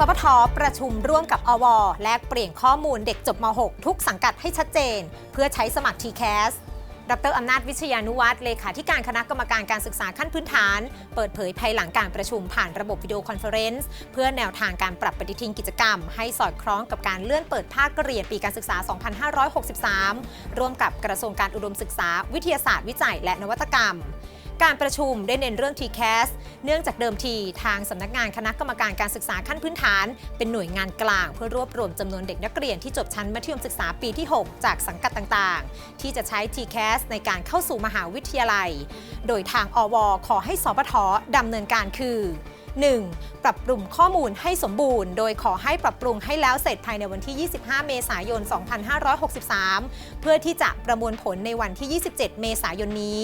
สปทประชุมร่วมกับอว แลกเปลี่ยนข้อมูลเด็กจบม .6 ทุกสังกัดให้ชัดเจน เพื่อใช้สมัคร TCAS ดรอำนาจวิชยานุวัฒน์เลขาธิการคณะกรรมการการศึกษาขั้นพื้นฐาน เปิดเผยภายหลังการประชุมผ่านระบบวิดีโอคอนเฟอเรนซ์เพื่อแนวทางการปรับปฏิทินกิจกรรม ให้สอดคล้องกับการเลื่อนเปิดภาคเรียนปีการศึกษา 2563 ร่วมกับกระทรวงการอุดมศึกษา วิทยาศาสตร์วิจัยและนวัตกรรม การประชุมได้เน้นเรื่อง TCAS เนื่องจากเดิมทีทางสำนักงานคณะกรรมการการศึกษาขั้นพื้นฐาน เป็นหน่วยงานกลาง เพื่อรวบรวมจำนวนเด็กนักเรียนที่จบชั้นมัธยมศึกษาปีที่ 6 จากสังกัดต่างๆ ที่จะใช้ TCAS ในการเข้าสู่มหาวิทยาลัย โดยทางอว ขอให้สปทดำเนินการคือ 1. ปรับปรุงข้อมูลให้สมบูรณ์ โดยขอให้ปรับปรุงให้แล้วเสร็จภายในวันที่ 25 เมษายน 2563 เพื่อที่จะประมวลผลในวันที่ 27 เมษายนนี้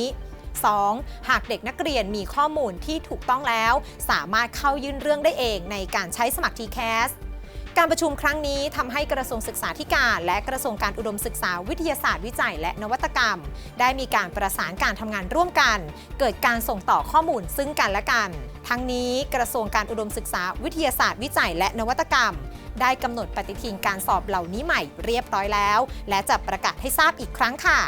2. หากเด็กนักเรียนมีข้อมูลที่ถูกต้องแล้ว สามารถเข้ายื่นเรื่องได้เองในการใช้สมัคร TCAS การประชุมครั้งนี้ทำให้กระทรวงศึกษาธิการ และกระทรวงการอุดมศึกษาวิทยาศาสตร์วิจัย และนวัตกรรม ได้มีการประสานการทำงานร่วมกัน เกิดการส่งต่อข้อมูลซึ่งกันและกัน ทั้งนี้กระทรวงการอุดมศึกษาวิทยาศาสตร์วิจัย และนวัตกรรม ได้กำหนดปฏิทินการสอบเหล่านี้ใหม่เรียบร้อยแล้ว และจะประกาศให้ทราบอีกครั้งค่ะ